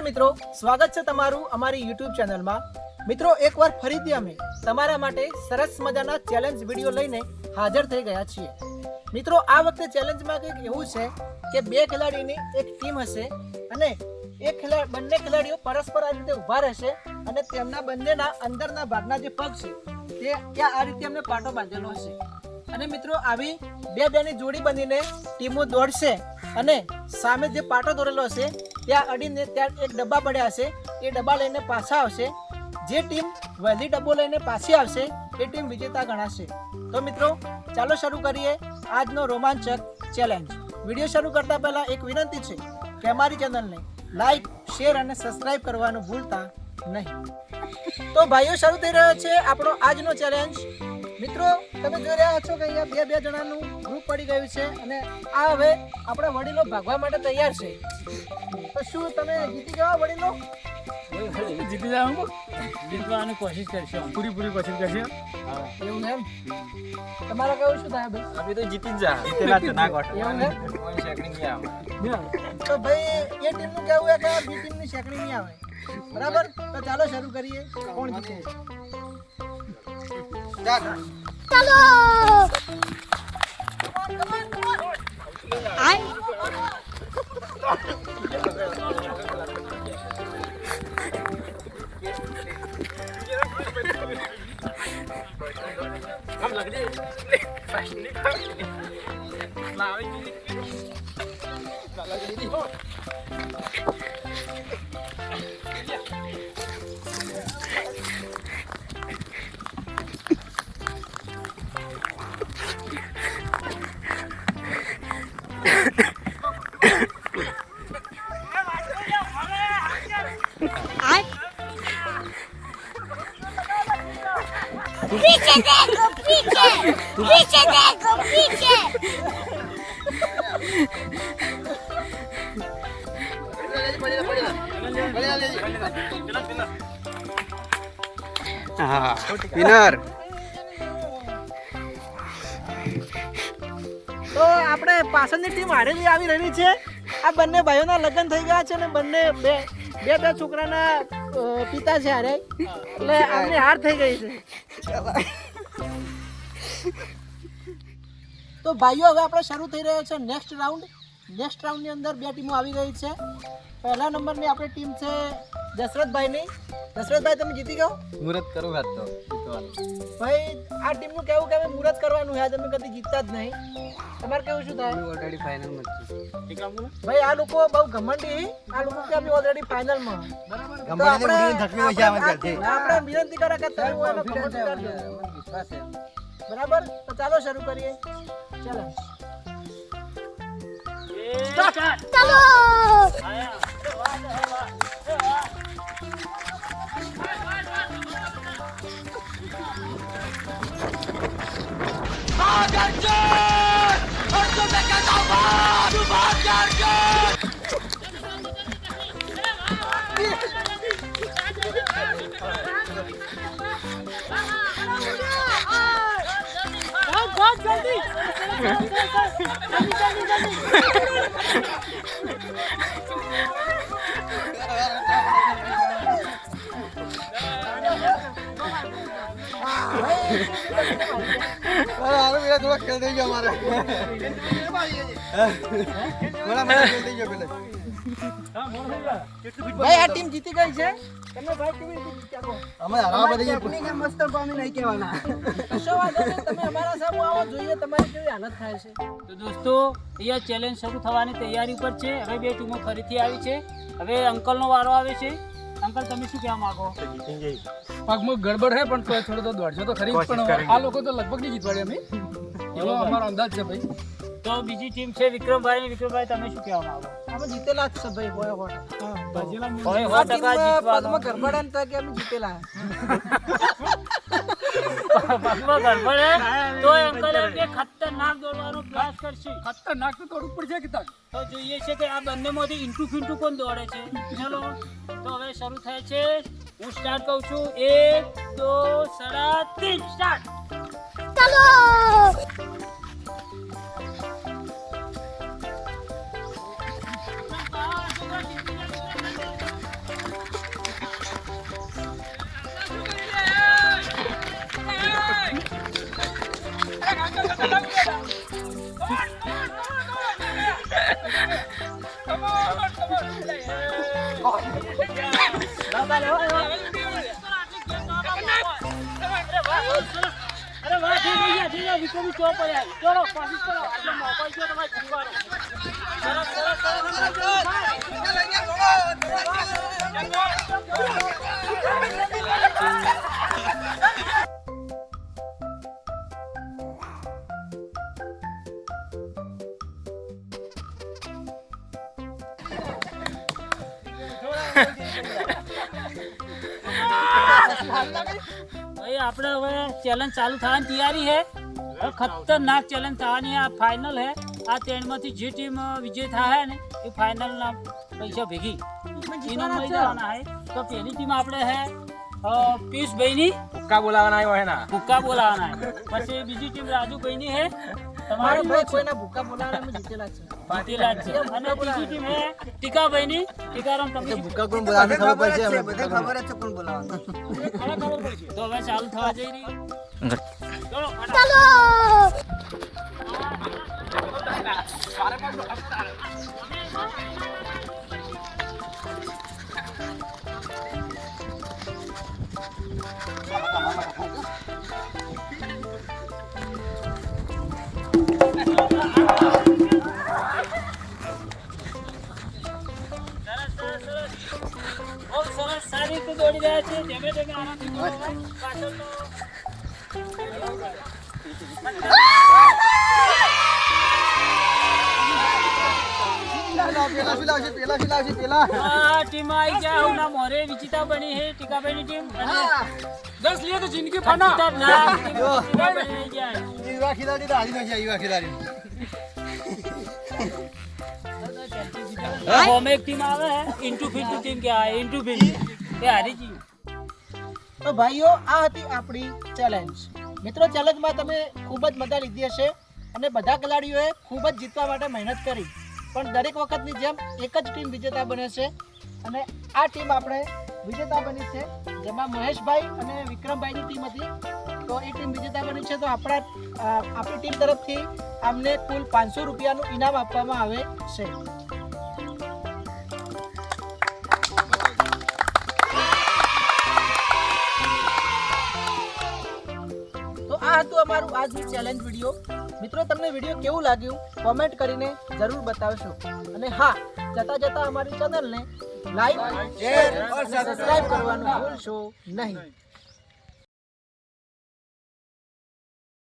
નમસ્કાર મિત્રો. સ્વાગત છે તમારું અમારી યુટ્યુબ ચેનલમાં. મિત્રો, એકવાર ફરીથી અમે તમારા માટે સરસ મજાના ચેલેન્જ વીડિયો લઈને હાજર થઈ ગયા છીએ. મિત્રો, આ વખતે ચેલેન્જમાં કંઈક એવું છે કે બે ખેલાડીની એક ટીમ હશે અને એક ખેલાડી બંને ખેલાડીઓ પરસ્પર આ રીતે ઊભા રહેશે અને તેમના બંનેના અંદરના ભાગના જે પગ છે, તે ત્યાં આ રીતે અમને પાટો બાંધેલો હશે. અને મિત્રો, આવી બે બેની જોડી બનીને ટીમો દોડશે અને સામે જે પાટો દોરેલો હશે ત્યાં અડીને ત્યાં એક ડબ્બા પડ્યા હશે. એ ડબ્બા લઈને પાછા આવશે. જે ટીમ વહેલી ડબ્બો લઈને પાછી આવશે, એ ટીમ વિજેતા ગણાશે. તો મિત્રો, ચાલો શરૂ કરીએ આજનો રોમાંચક ચેલેન્જ વીડિયો શરૂ કરતા પહેલા એક વિનંતી છે કે અમારી ચેનલને લાઈક શેર અને સબસ્ક્રાઇબ કરવાનું ભૂલતા નહીં. તો ભાઈઓ, શરૂ થઈ રહ્યો છે આપણો આજનો ચેલેન્જ મિત્રો તમે જોઈ રહ્યા છો કે અહીંયા બે બે જણાનું ગ્રુપ પડી ગયું છે અને આ હવે આપણા વડીલો ભાગવા માટે તૈયાર છે. તો શું તમે જીતી જવા વડીલો? જીતી જાવ જીતવાની કોશિશ કરશું પૂરી પૂરી કોશિશ કરશે? એવું એમ? તમારા કેવું શું થાય ભાઈ? અમે તો જીતી જ જા. જીતેલા તો ના ગોઠ એવું એમ? કોઈ શેકડી નહીં આવે. તો ભાઈ એ ટીમનું કેવું છે કે બી ટીમની શેકડી નહીં આવે? બરાબર? તો ચાલો શરૂ કરીએ. કોણ જીતે? Dan. Halo. Ay. Kamu lagi deh. Fashion ini kamu. Lari ini. Lagi ini. Winner. તો આપણે પાછળની ટીમ હારેલી આવી રહી છે. આ બંને ભાઈઓના લગ્ન થઈ ગયા છે અને બંને બે બે બે છોકરાના પિતા છે હારે. એટલે આમની હાર થઈ ગઈ છે. તો ભાઈઓ, હવે આપણે શરૂ થઈ રહ્યો છે નેક્સ્ટ રાઉન્ડ નેક્સ્ટ રાઉન્ડની અંદર બે ટીમો આવી ગઈ છે. પહેલા નંબરની આપણી ટીમ છે દશરથભાઈની. દશરથભાઈ તમે જીતી ગયો? મુહૂર્ત કરું હાથ તો ભાઈ આ ટીમનું કેવું કે અમે મુહૂર્ત કરવાનું છે તમે કદી જીતતા જ નહીં. તમારે કેવું શું થાય? ઓલરેડી ફાઇનલમાં ભાઈ આ લોકો બહુ ઘમંડી. આ લોકો કે અમે ઓલરેડી ફાઇનલમાં બરાબર. આપણે આપણે આપણે વિનંતી કરે કે તમે. બરાબર? તો ચાલો શરૂ કરીએ. ચાલો. 大哥大哥 થોડો ખેલ થઈ ગયો મારે મને મને ખેલ થઈ ગયો પેલે ભાઈ, આ ટીમ જીતી ગઈ છે? તમે ભાઈ કેવી કહો? અમે હરાવા બધી કશો વાંધો નહીં, તમે અમારા સામે આવો જોઈએ તમારી કેવી હાલત થાય છે. તો દોસ્તો અહીંયા ચેલેન્જ શરૂ થવાની તૈયારી પર છે. હવે બે ટીમો ફરીથી આવી છે. હવે અંકલનો વારો આવે છે. અંકલ તમે શું કહેવા માંગો? પગમાં ગડબડ હે પણ થોડો તો દોડશો તો ખરી જ પણ આ લોકો તો લગભગ નહીં જીતવાડે અમે. એવો અમારો અંદાજ છે ભાઈ. તો બીજી ટીમ છે વિક્રમભાઈ. વિક્રમભાઈ તમે શું કહેવા માંગો? અમે જીતેલા જ છે ભાઈ હોય હોય. ટકા જીતવાનો. પગમાં ગરબડ અમે જીતેલા. હે, અંકલ એમ કે ખતરનાક દોડવાનો પ્રયાસ કરશે. ખતરનાક તો દોડવું પડશે કે તાર? તો જોઈએ છે કે આ બંનેમાંથી ઇન્ટુ ફિન્ટુ કોણ દોડે છે? ચલો તો હવે શરૂ થાય છે. હું સ્ટાર્ટ કહું છું. એક દો સાડા સ્ટાર્ટ चलो અરે વાહ થઈ છે, થઈ ગઈ વિક્રમી ચોપ પડ્યા ચલો કોશિશ કરો આટલો મોકો છે તમારે જીવવાનો સરસ સરસ સરસ ભાઈ આપણે હવે ચેલેન્જ ચાલુ થવાની તૈયારી હે ખતરનાક ચેલેન્જ થવાની આ ફાઇનલ હે આ ત્રણમાંથી જે ટીમ વિજય થાય ને એ ફાઇનલના પૈસા ભેગી. ઇનામ મળી જવાના છે. તો પહેલી ટીમ આપણે છે અ, પિયુષભાઈની. હુક્કા બોલાવાના આવ્યો હે ના ભૂક્કા બોલાવાના પછી બીજી ટીમ રાજુભાઈની મારો તમારી ભાઈ કોઈના ભૂકા બોલાવવામાં જીતેલા છે જીતેલા છે અને ત્રીજી ટીમ છે ટીકાભાઈની ટીકારામ તમને ભૂકા કોણ બોલાવે? ખબર પડશે અમને બધે ખબર જ છે કોણ બોલાવવાનું. તો હવે ચાલુ થવા જઈ રહી. ચલો. ચાલો! બહુ વિચિતા બની છે ટીકાભાઈની ટીમ અને દસ લીએ તો જિંદગી ખેલાડી તો હારી નથી યુવા ખેલાડી. હોમે એક ટીમ આવે ઇન્ટુ ફિન્ટુ ટીમ કે આ ઇન્ટુ ફિન્ટુ તો ભાઈઓ, આ હતી આપણી ચેલેન્જ મિત્રો ચેલેન્જમાં તમે ખૂબ જ મજા લીધી હશે અને બધા ખેલાડીઓએ ખૂબ જ જીતવા માટે મહેનત કરી. પણ દરેક વખતની જેમ એક જ ટીમ વિજેતા બને છે અને આ ટીમ આપણે વિજેતા બની છે. જેમાં મહેશભાઈ અને વિક્રમભાઈની ટીમ હતી. તો એ ટીમ વિજેતા બની છે તો આપણા આપણી ટીમ તરફથી અમને કુલ પાંચસો રૂપિયાનું ઇનામ આપવામાં આવે છે. હતું અમારું આજનું ચેલેન્જ વીડિયો મિત્રો તમને વીડિયો કેવું લાગ્યું? કોમેન્ટ કરીને જરૂર બતાવશો. અને હા જતા જતા અમારી ચેનલને લાઈક શેર અને સબસ્ક્રાઇબ કરવાનું ભૂલશો નહીં.